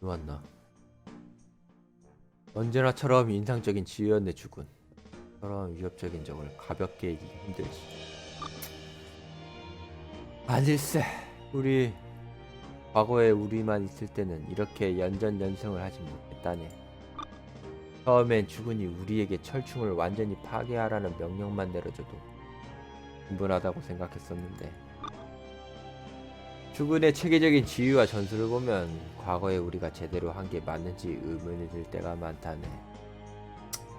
왔나? 언제나처럼 인상적인 지휘원의 죽은 저런 위협적인 적을 가볍게 이기기 힘들지. 아닐세, 우리 과거에 우리만 있을 때는 이렇게 연전 연승을 하지 못했다네. 처음엔 죽은이 우리에게 철충을 완전히 파괴하라는 명령만 내려줘도 충분하다고 생각했었는데 죽은의 체계적인 지휘와 전술을 보면 과거에 우리가 제대로 한 게 맞는지 의문이 들 때가 많다네.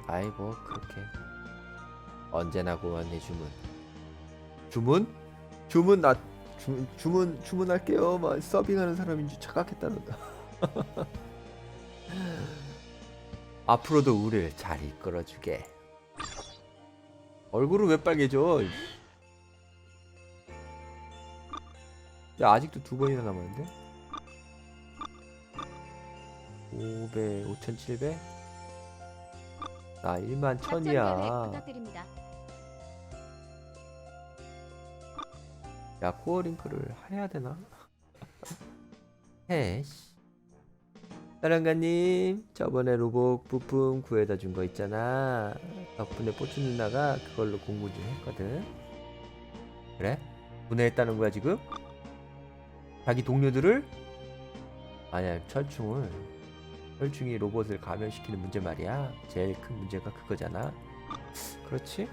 아이 뭐 그렇게 언제나 고만해 주문. 주문? 주문 나 주, 주문 주문할게요. 막 서빙하는 사람인 줄 착각했다는다. 앞으로도 우리를 잘 이끌어주게. 얼굴은 왜 빨개져? 야 아직도 두 번이나 남았는데? 500, 5,700? 나 1만 작전 계획 1000이야. 부탁드립니다. 야 코어링크를 해야 되나? 해. 씨. 사랑가님 저번에 로봇 부품 구해다 준 거 있잖아 덕분에 뽀쭈 누나가 그걸로 공부 좀 했거든 그래? 분해했다는 거야 지금? 자기 동료들을? 아니야 철충을 철충이 로봇을 감염시키는 문제 말이야 제일 큰 문제가 그거잖아 그렇지?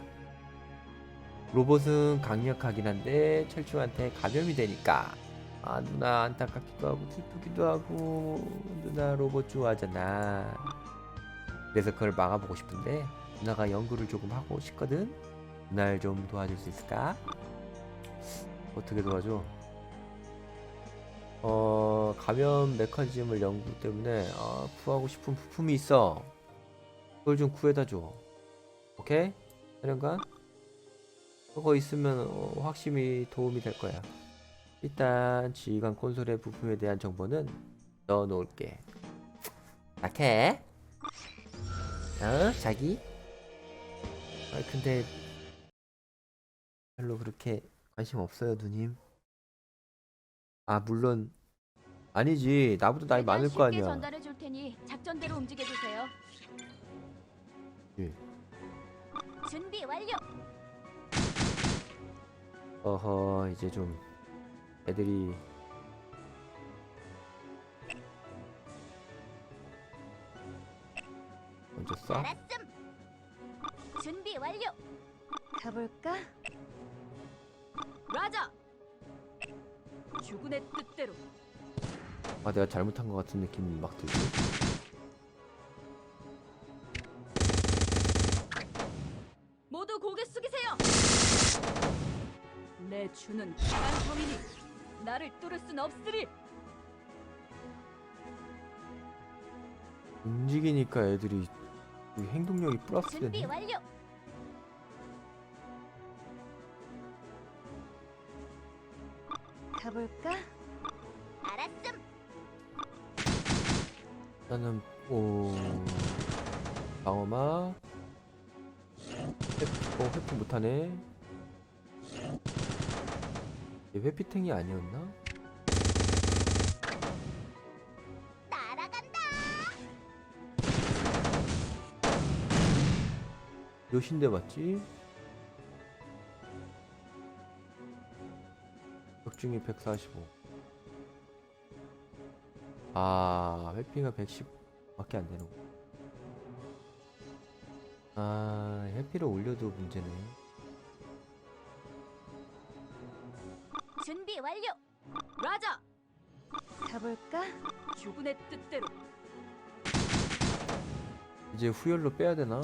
로봇은 강력하긴 한데 철충한테 감염이 되니까 아 누나 안타깝기도 하고 슬프기도 하고 누나 로봇 좋아하잖아 그래서 그걸 막아보고 싶은데 누나가 연구를 조금 하고 싶거든 누나를 좀 도와줄 수 있을까? 어떻게 도와줘? 어 감염 메커니즘을 연구 때문에 어, 구하고 싶은 부품이 있어 그걸 좀 구해다 줘 오케이? 사령관? 그거 있으면 어, 확실히 도움이 될 거야. 일단 지휘관 콘솔의 부품에 대한 정보는 넣어 놓을게. 약해? 어? 자기? 아 근데 별로 그렇게 관심 없어요, 누님. 아 물론 아니지 나보다 나이 많을 거 쉽게 아니야. 전달해 줄 테니 작전대로 움직여 주세요. 예. 준비 완료. 어허 이제 좀 애들이 먼저 쏴? 알았음. 준비 완료. 가볼까? 라자. 죽은의 뜻대로. 아 내가 잘못한 것 같은 느낌이 막 들고 모두 고개 숙이세요. 내 주는 강한 범이니 나를 뚫을 순 없으리. 움직이니까 애들이 이 행동력이 플러스 준비 되네 완료. 가볼까? 알았음. 나는 오 방어막 회피, 어 회피 못하네 얘 회피탱이 아니었나? 날아간다. 몇인데 맞지? 적중이 145. 아, 회피가 110밖에 안 되는 거. 아, 회피를 올려도 문제네. 준비 완료. 라자. 가볼까? 죽은의 뜻대로. 이제 후열로 빼야 되나?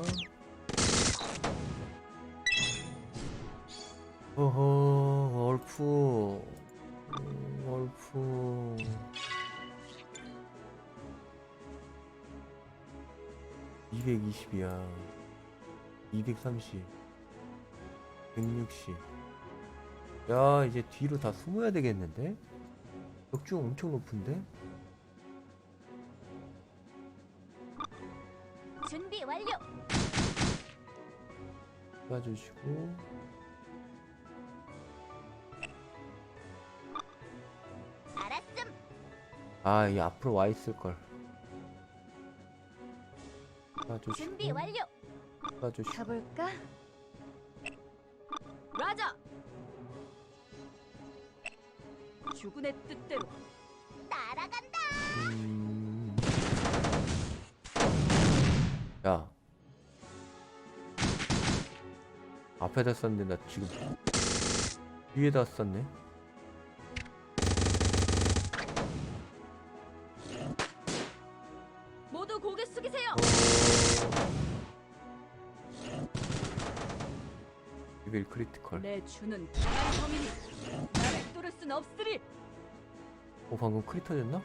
어허, 얼프. 음, 얼프. (220이야) (230) (160) 야 이제 뒤로 다 숨어야 되겠는데? 적중 엄청 높은데? 준비 완료. 봐주시고 아, 이 앞으로 와 있을 걸. 봐주시고, 준비 완료. 가 볼까? 라자. 죽은의 뜻대로 따라간다. 음. 야. 앞에다 썼는데 나 지금 뒤에다 썼네. 11 크리티컬 내 주는 범인이 나를 뚫을 순 없으리. 어 방금 크리터 됐나?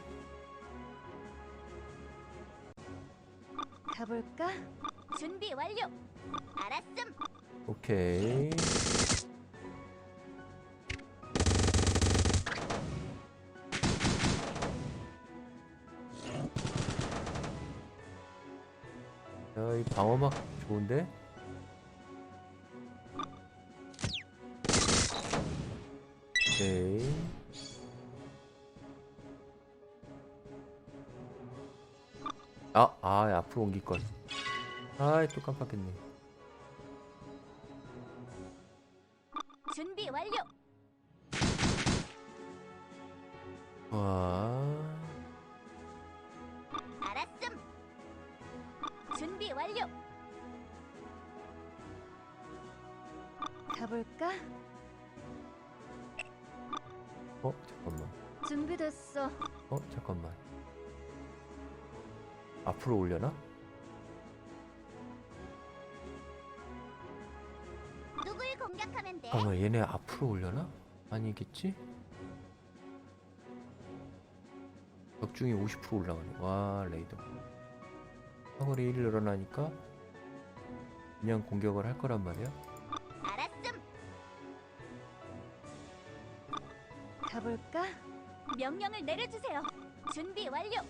가볼까? 준비 완료. 알았음. 오케이 야이 방어막 좋은데? 앞으로 옮길 걸. 아이, 또 깜빡했네. 준비 완료. 와, 알았음. 준비 완료. 가볼까? 어, 잠깐만. 준비됐어. 어, 잠깐만. 앞으로 올려나? 누굴 공격하면 돼? 잠깐만, 얘네 앞으로 올려나? 아니겠지? 적중이 50% 올라가네. 와, 레이더. 사거리 1이 늘어나니까 그냥 공격을 할 거란 말이야. 알았음. 가볼까? 명령을 내려주세요. 준비 완료.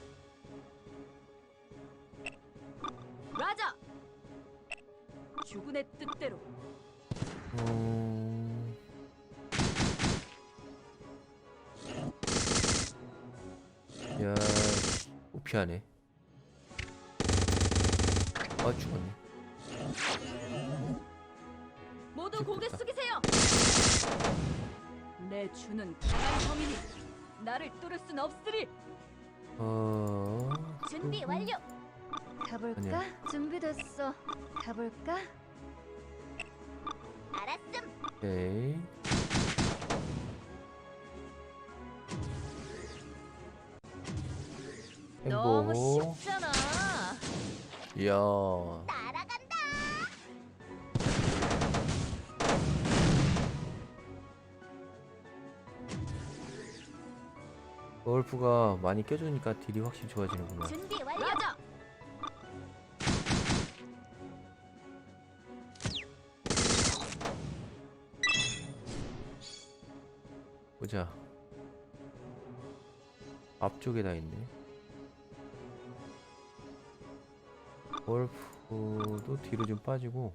죽은의 뜻대로 음... 야, 또 피하네. 아, 죽었네. 모두 죽겠다. 고개 숙이세요. 내 주는 강한 범인이 나를 뚫을 순 없으리. 어... 준비 완료. 가볼까? 아니야. 준비됐어. 가볼까? 오케이. 너무 행복. 쉽잖아. 이야. 날아간다. 골프가 많이 껴주니까 딜이 확실히 좋아지는구나. 준비 완료. 보자. 앞쪽에 다 있네. 골프도 뒤로 좀 빠지고.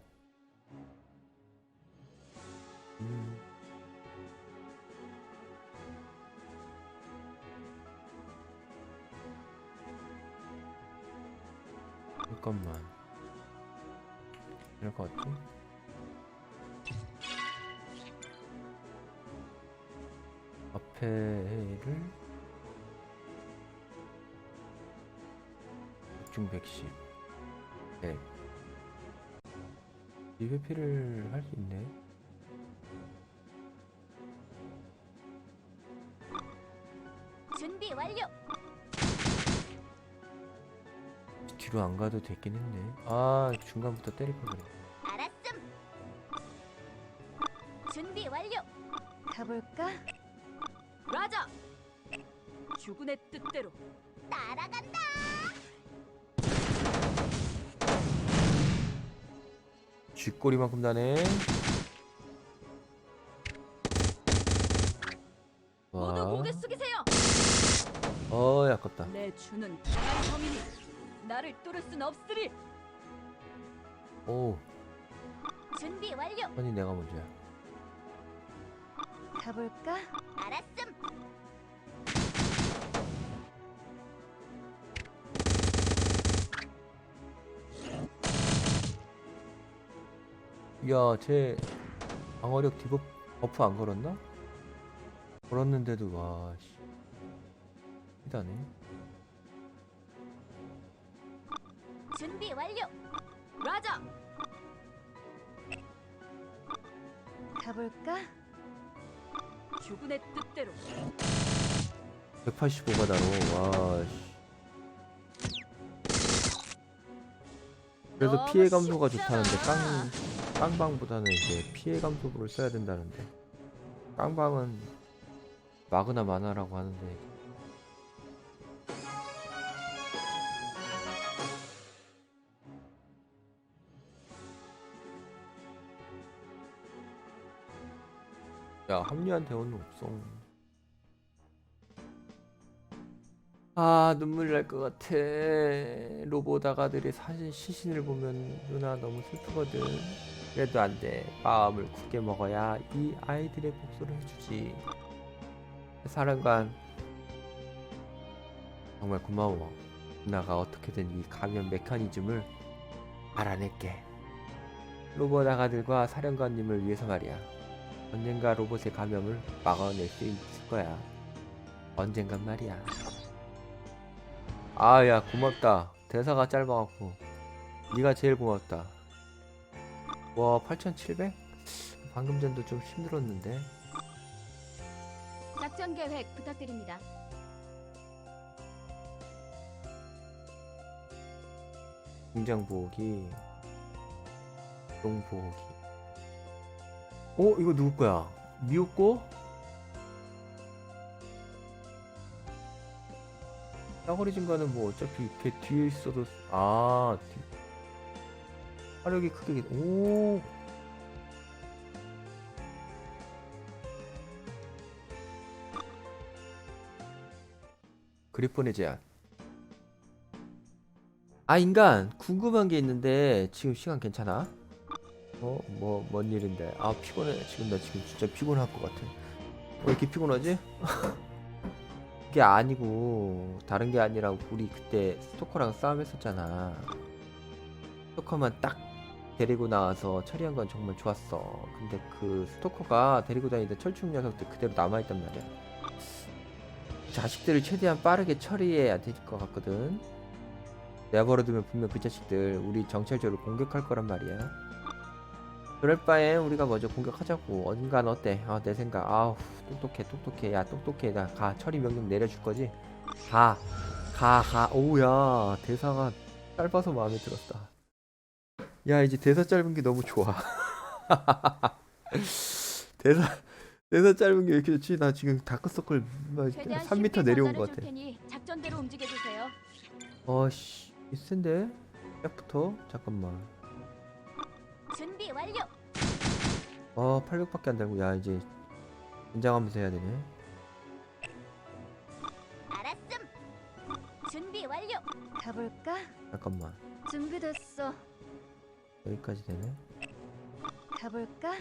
가도 되긴 했네. 아 중간부터 때릴 걸 그래. 알았음. 준비 완료. 가볼까? 라자. 죽은의 뜻대로 날아간다. 쥐꼬리만큼 나네. 모두 와, 고개 숙이세요. 어 아깝다. 내 주는 강한 범인이 나를 뚫을 순 없으리. 오, 준비 완료. 아니 내가 먼저야. 가볼까? 알았음. 야쟤 방어력 디버 버프 안 걸었나? 걸었는데도 와 씨 이다네 준비 완료. 라저. 가볼까? 주군의 뜻대로. 185가 다로 와 씨 그래서 너무 피해 감소가 쉽잖아. 좋다는데 깡 깡방보다는 이제 피해 감소부를 써야 된다는데 깡방은 마그나 마나라고 하는데 야 합리한 대원은 없어. 아 눈물 날 것 같아. 로봇 아가들의 사진 시신을 보면 누나 너무 슬프거든. 그래도 안 돼. 마음을 굳게 먹어야 이 아이들의 복수를 해주지. 사령관 정말 고마워. 누나가 어떻게든 이 감염 메커니즘을 알아낼게. 로봇 아가들과 사령관님을 위해서 말이야 언젠가 로봇의 감염을 막아낼 수 있을 거야. 언젠간 말이야. 아 야 고맙다. 대사가 짧아갖고. 네가 제일 고맙다. 와 8700? 방금 전도 좀 힘들었는데. 작전 계획 부탁드립니다. 공장 보호기 동 보호기 어 이거 누구 거야? 미호꼬 싸거리 증가는 뭐 어차피 걔 뒤에 있어도 아 뒤- 화력이 크게 오. 그리폰의 제한 아 인간 궁금한 게 있는데 지금 시간 괜찮아? 어? 뭐 뭔 일인데? 아 피곤해. 지금 나 지금 진짜 피곤할 것 같아. 왜 이렇게 피곤하지? 그게 아니고 다른 게 아니라 우리 그때 스토커랑 싸움했었잖아. 스토커만 딱 데리고 나와서 처리한 건 정말 좋았어. 근데 그 스토커가 데리고 다니던 철충 녀석들 그대로 남아있단 말이야. 자식들을 최대한 빠르게 처리해야 될 것 같거든. 내버려두면 분명 그 자식들 우리 정찰조를 공격할 거란 말이야. 그럴 바엔 우리가 먼저 공격하자고. 어딘간 어때? 아, 내 생각. 아우, 똑똑해, 똑똑해. 야, 똑똑해. 나 가. 처리 명령 내려줄 거지? 가. 가, 가. 오우야. 대사가 짧아서 마음에 들었다. 야, 이제 대사 짧은 게 너무 좋아. 대사, 대사 짧은 게 왜 이렇게 좋지? 나 지금 다크서클 막 최대한 3m 쉽게 내려온 전달해 것줄 같아. 어씨, 이 센데? 시작부터? 잠깐만. 준비 완료. 어 800밖에 안 되고 야 이제 긴장하면서 해야 되네 알았음. 준비 완료. 가볼까? 잠깐만 준비됐어. 여기까지 되네 가볼까?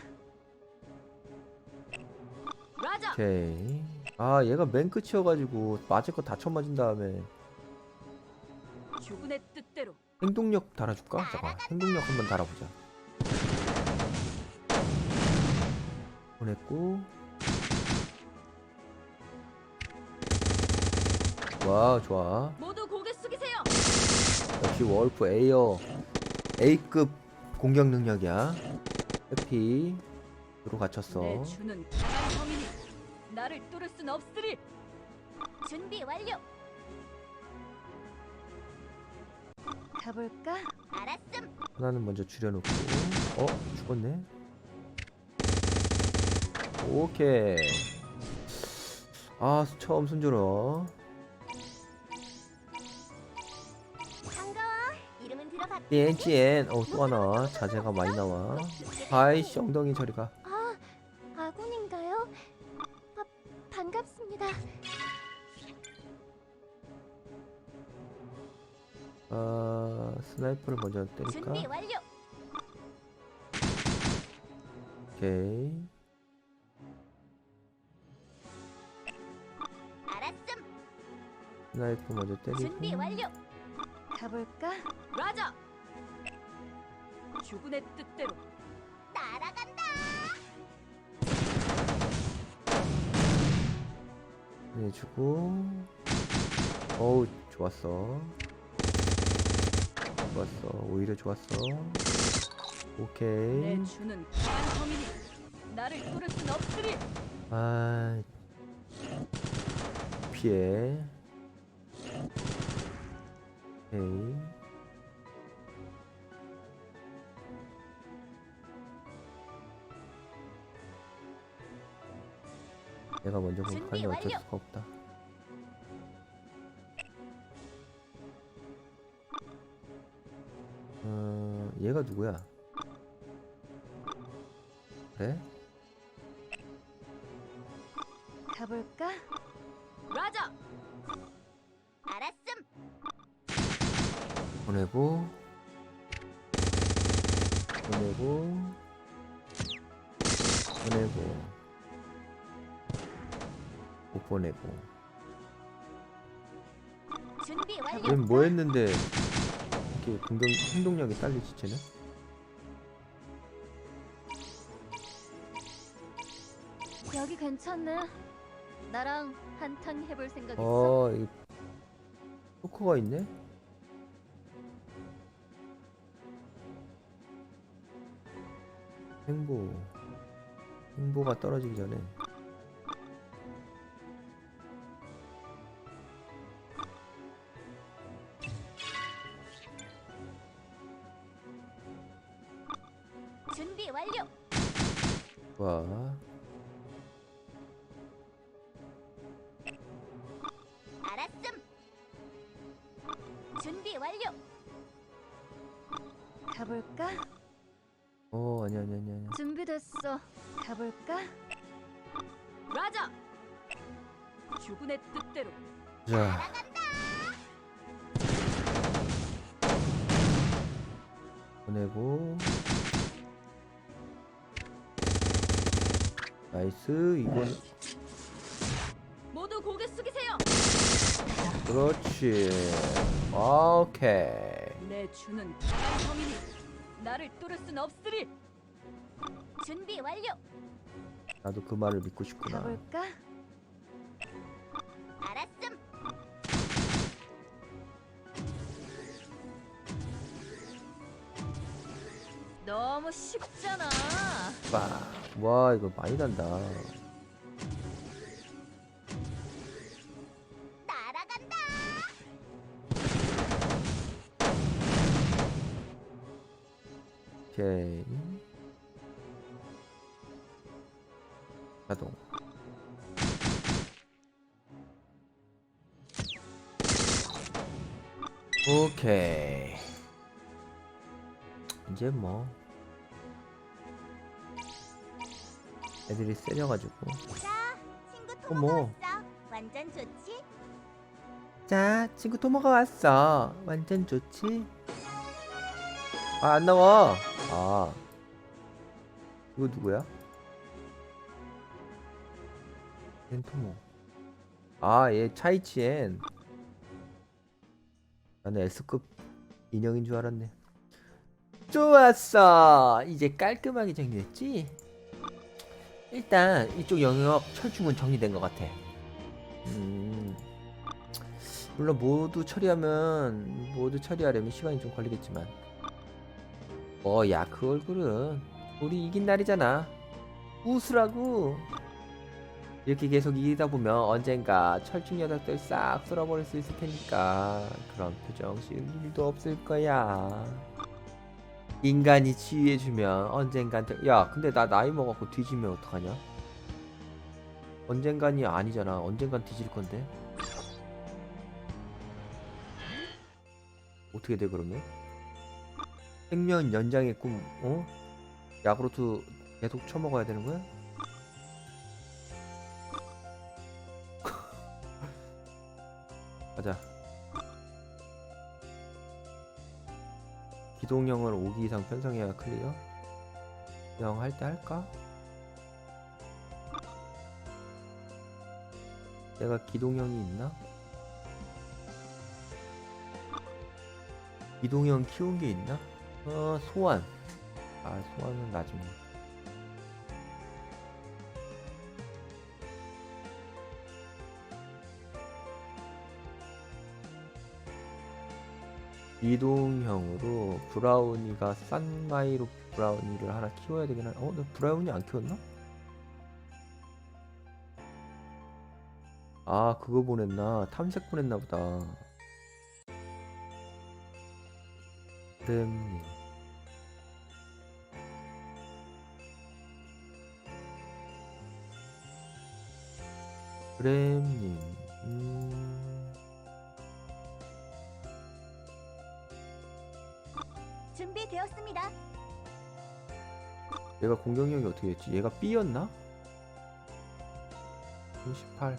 라저. 오케이 아 얘가 맨 끝이어가지고 맞을 거 다 쳐맞은 다음에 주군의 뜻대로. 행동력 달아줄까? 잠깐 행동력 한번 달아보자 보냈고 와 좋아 모두 고개 숙이세요. 역시 월프 A어 A급 공격 능력이야 해피로 갖췄어 내 주는 강한 범인이 나를 뚫을 순 없으리. 준비 완료. 가볼까? 알았음. 하나는 먼저 줄여놓고. 어? 죽었네? 오케이. 아 처음 순조로워 반가워. 이름은 들어봤. 띠엔찌엔 어또 하나. 자재가 많이 나와. 아이씨 엉덩이 저리가 스나이퍼를 먼저 때릴까 준비 완료. 오케이 알았음. 스나이퍼 먼저 때리고 준비 완료. 가볼까? 라저. 주군의 뜻대로. 날아간다. 해주고 어우 좋았어 좋았어. 오히려 좋았어. 오케이. 내 주는 강한 범인이 나를 뚫을 순 없으리. 아 피해. 오케이. 내가 먼저 공격하니 준비 어쩔. 수가 없다 누구야 그래? 가볼까? 라자. 알았음. 보내고 보내고 보내고 못 보내고 준비 완료. 얘는 뭐 했는데 이렇게 공격 행동력이 딸리지 쟤는? 괜찮네. 나랑 한탕 해볼 생각 있어? 어, 이 포커가 있네? 행보 행보가 떨어지기 전에 준비 완료. 와 완료. 가볼까? 어 아니 아니 아니 아니 준비됐어. 가볼까? 라자. 주군의 뜻대로. 자 보내고 나이스 이건 모두 고개 숙이세요. 그렇지 오케이 내 주는 강한 범인이 나를 뚫을 순 없으리. 준비 완료. 나도 그 말을 믿고 싶구나 가볼까? 알았음. 너무 쉽잖아. 빠. 와 이거 많이 난다. 이제 뭐. 애들이 친구 어머. 완전 좋지? 자 친구 토모가 왔어. 완전 좋지? 아 안 나와. 아. 이거 누구야? 엔 토모. 아얘 차이치엔. 나는 S급 인형인 줄 알았네 좋았어. 이제 깔끔하게 정리됐지? 일단 이쪽 영역 철중은 정리된 것 같아. 음. 물론 모두 처리하면 모두 처리하려면 시간이 좀 걸리겠지만. 어야그 얼굴은 우리 이긴 날이잖아. 웃으라고 이렇게 계속 이기다 보면 언젠가 철중 녀석들 싹 쓸어버릴 수 있을 테니까 그런 표정 씌울 일도 없을 거야 인간이 지휘해주면 언젠간 더- 야 근데 나 나이 먹었고 뒤지면 어떡하냐 언젠간이 아니잖아 언젠간 뒤질 건데 어떻게 돼 그러면? 생명 연장의 꿈, 어? 야구르트 계속 처먹어야 되는 거야? 기동형을 5기 이상 편성해야 클리어? 영 할 때 할까? 내가 기동형이 있나? 기동형 키운 게 있나? 어 소환 아 소환은 나중에 이동형으로 브라우니가 산마이로 브라우니를 하나 키워야 되긴 한. 어, 나 브라우니 안 키웠나? 아, 그거 보냈나? 탐색 보냈나 보다. 름님. 그램님. 음. 되었습니다. 얘가 공격력이 어떻게 됐지? 얘가 B였나? 38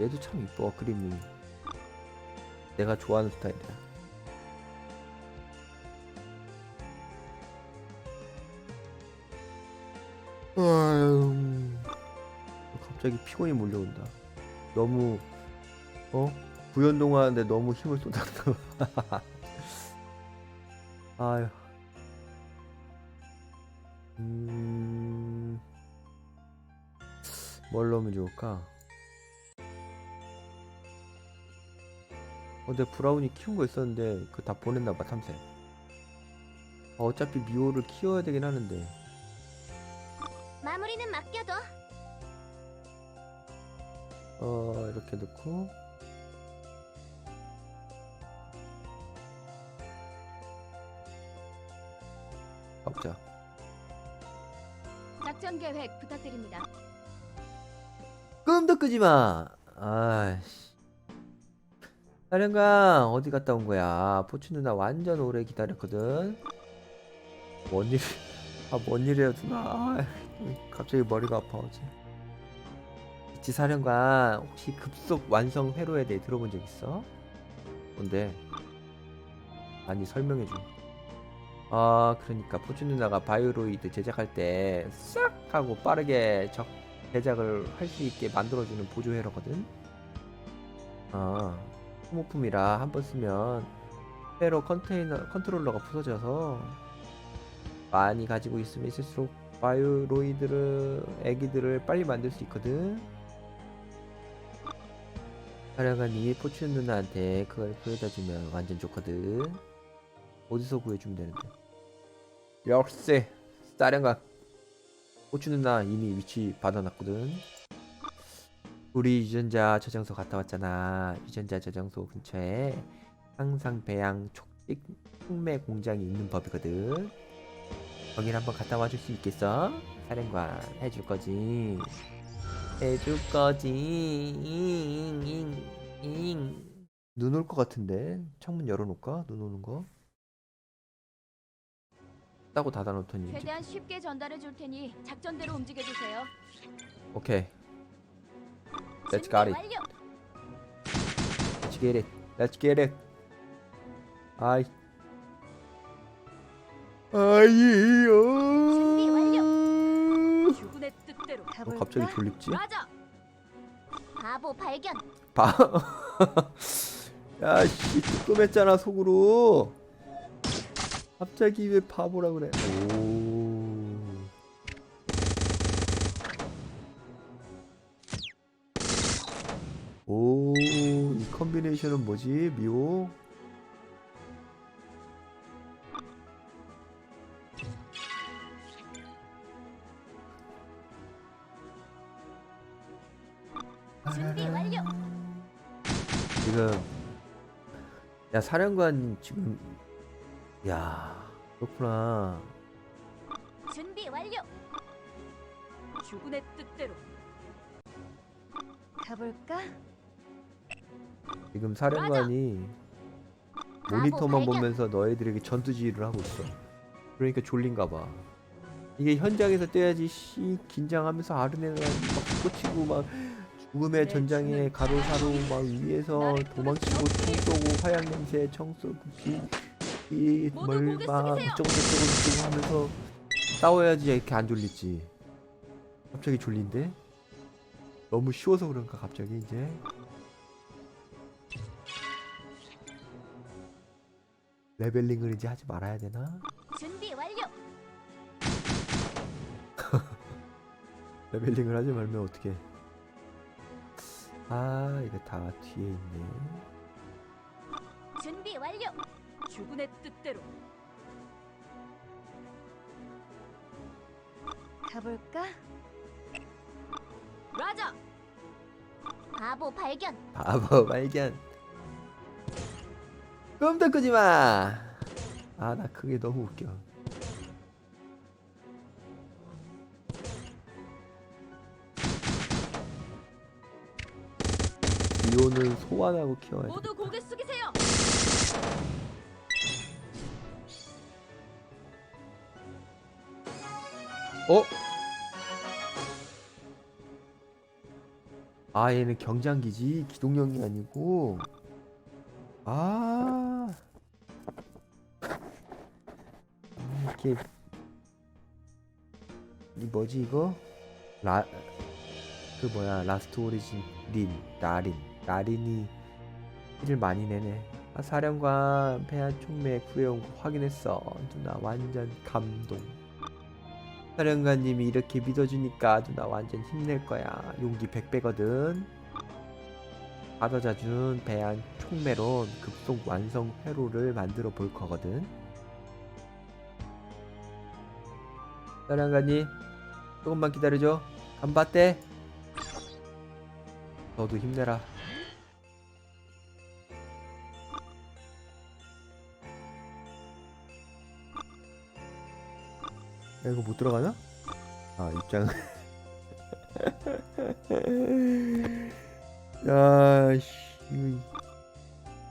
얘도 참 이뻐 그림이 내가 좋아하는 스타일이야 갑자기 피곤이 몰려온다 너무 어? 부연동 하는데 너무 힘을 쏟았나 아유. 음. 뭘 넣으면 좋을까? 어, 내 브라운이 키운 거 있었는데 그거 다 보냈나봐 탐색. 아, 어차피 미호를 키워야 되긴 하는데. 마무리는 맡겨둬. 어 이렇게 넣고. 작전 계획 부탁드립니다. 꿈도 꾸지 마. 아씨. 사령관 어디 갔다 온 거야? 포춘 누나 완전 오래 기다렸거든. 뭔 일? 아뭔 일이야 누나? 아, 갑자기 머리가 아파 어제. 있지 사령관 혹시 급속 완성 회로에 대해 들어본 적 있어? 뭔데? 아니 설명해 줘. 아 그러니까 포춘 누나가 바이오로이드 제작할 때 싹 하고 빠르게 적 제작을 할 수 있게 만들어주는 보조 회로거든. 아 소모품이라 한 번 쓰면 회로 컨테이너 컨트롤러가 부서져서 많이 가지고 있으면 있을수록 바이오로이드를 애기들을 빨리 만들 수 있거든. 사령관이 포춘 누나한테 그걸 구해다 주면 완전 좋거든. 어디서 구해주면 되는데? 역시 사령관 포춘 누나 이미 위치 받아놨거든. 우리 유전자 저장소 갔다 왔잖아. 유전자 저장소 근처에 항상 배양 촉식 촉매 공장이 있는 법이거든. 거길 한번 갔다 와줄 수 있겠어? 사령관 해줄 거지. 해줄 거지. 잉 잉 잉. 눈 올 것 같은데 창문 열어놓을까? 눈 오는 거. 따고 닫아놓더니 최대한 쉽게 전달해 줄 테니 작전대로 움직여 주세요. 오케이. Let's got it. 완료. Let's get it. Let's get it. 아이. 아이요. 준비 완료. 주군의 뜻대로 어? 갑자기 졸립지? 맞아. 바보 발견. 봐. 야, 씨, 뜨끔했잖아 속으로. 갑자기 왜 바보라 그래? 오. 오, 이 컨비네이션은 뭐지? 미호? 준비 완료. 지금 야 사령관 지금 야 그렇구나 준비 완료. 주군의 뜻대로 가볼까? 지금 사령관이 모니터만 발견. 보면서 너희들에게 전투 지휘를 하고 있어 그러니까 졸린가 봐 이게 현장에서 떼야지 씨 긴장하면서 아르네가 막 꽂히고 막 죽음의 내 전장에 가로사로 막 위에서 도망치고 총 쏘고 화약 냄새 총 쏘고 비 이 멀막 저쩌고 저쩌고 하면서 싸워야지 이렇게 안 졸리지 갑자기 졸린데 너무 쉬워서 그런가 갑자기 이제 레벨링을 이제 하지 말아야 되나? 준비 완료. 레벨링을 하지 말면 어떻게 아 이거 다 뒤에 있네 준비 완료. 주군의 뜻대로. 가볼까? 라자. 바보 발견. 바보 발견 꿈도 꾸지 마 아 나 그게 너무 웃겨 리오는 소환하고 키워야 돼 모두 고개 숙이 어? 아 얘는 경장기지. 기동령이 아니고. 아. 음, 이렇게. 이 뭐지 이거? 라 그 뭐야 라스트 오리진 린 나린. 나린이 힐을 많이 내네. 아 사령관 폐한 총매 구해온 거 확인했어. 누나 완전 감동 사령관님이 이렇게 믿어주니까 누나 완전 힘낼 거야. 용기 100배거든. 받아자준 배안 총매론 급속 완성 회로를 만들어 볼 거거든. 사령관님, 조금만 기다려줘. 간봤대. 너도 힘내라. 야, 이거 못 들어가나? 아 입장 야씨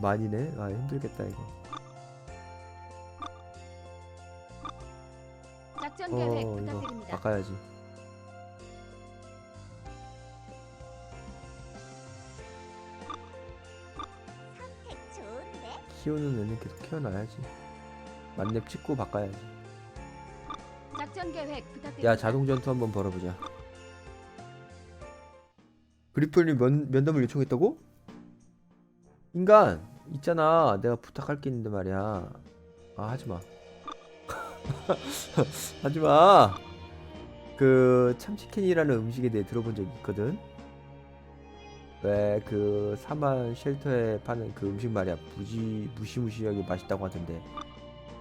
많이네 아 힘들겠다 이거 작전 어 계획 이거 부탁드립니다. 바꿔야지 선택 좋은데? 키우는 애는 계속 키워놔야지 만렙 찍고 바꿔야지 작전 계획 부탁드립니다. 야 자동 전투 한번 벌어보자. 그리플이 면, 면담을 요청했다고? 인간 있잖아. 내가 부탁할 게 있는데 말이야. 아 하지마. 하지마. 그 참치캔이라는 음식에 대해 들어본 적이 있거든. 왜 그 사만 쉘터에 파는 그 음식 말이야. 무지 무시무시하게 맛있다고 하던데.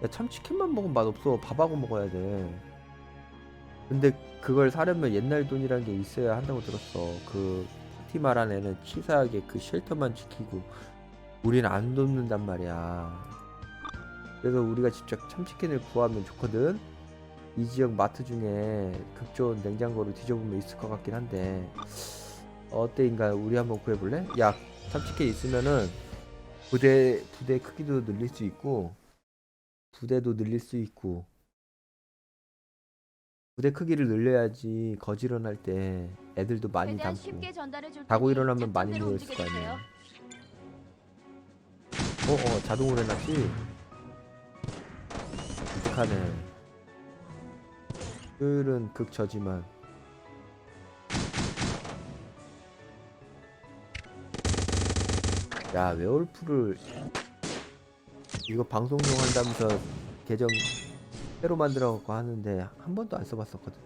야 참치캔만 먹으면 맛없어. 밥하고 먹어야 돼 근데 그걸 사려면 옛날 돈이란 게 있어야 한다고 들었어. 그 파티마란 애는 치사하게 그 쉘터만 지키고 우린 안 돕는단 말이야. 그래서 우리가 직접 참치캔을 구하면 좋거든. 이 지역 마트 중에 극 좋은 냉장고를 뒤져보면 있을 것 같긴 한데 어때 인간 우리 한번 구해볼래? 야 참치캔 있으면은 부대 부대 크기도 늘릴 수 있고 부대도 늘릴 수 있고 부대 크기를 늘려야지 거지 일어날 때 애들도 많이 최대한 담고 쉽게 전달해 줄 자고 테니 일어나면 많이 작전대로 누워있을 거 움직여주세요. 아니야 어어 자동으로 해놨지? 익하네. 효율은 극저지만. 야 웨올프를 이거 방송용 한다면서 계정 새로 만들어 갖고 하는데 한 번도 안 써봤었거든.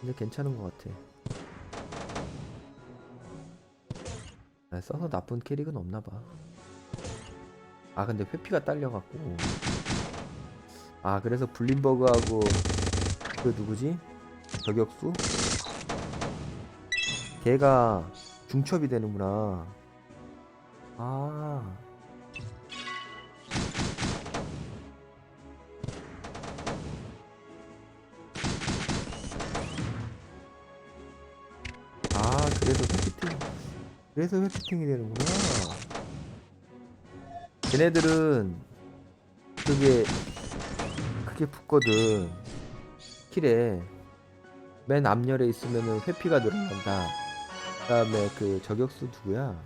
근데 괜찮은 것 같아. 아, 써서 나쁜 캐릭은 없나봐. 아 근데 회피가 딸려갖고. 아 그래서 블린버그하고 그 누구지? 저격수? 걔가 중첩이 되는구나. 아 그래서 회피팅 그래서 회피팅이 되는구나. 걔네들은 그게 크게 붙거든. 킬에 맨 앞열에 있으면은 회피가 늘어난다. 그 다음에 그 저격수 누구야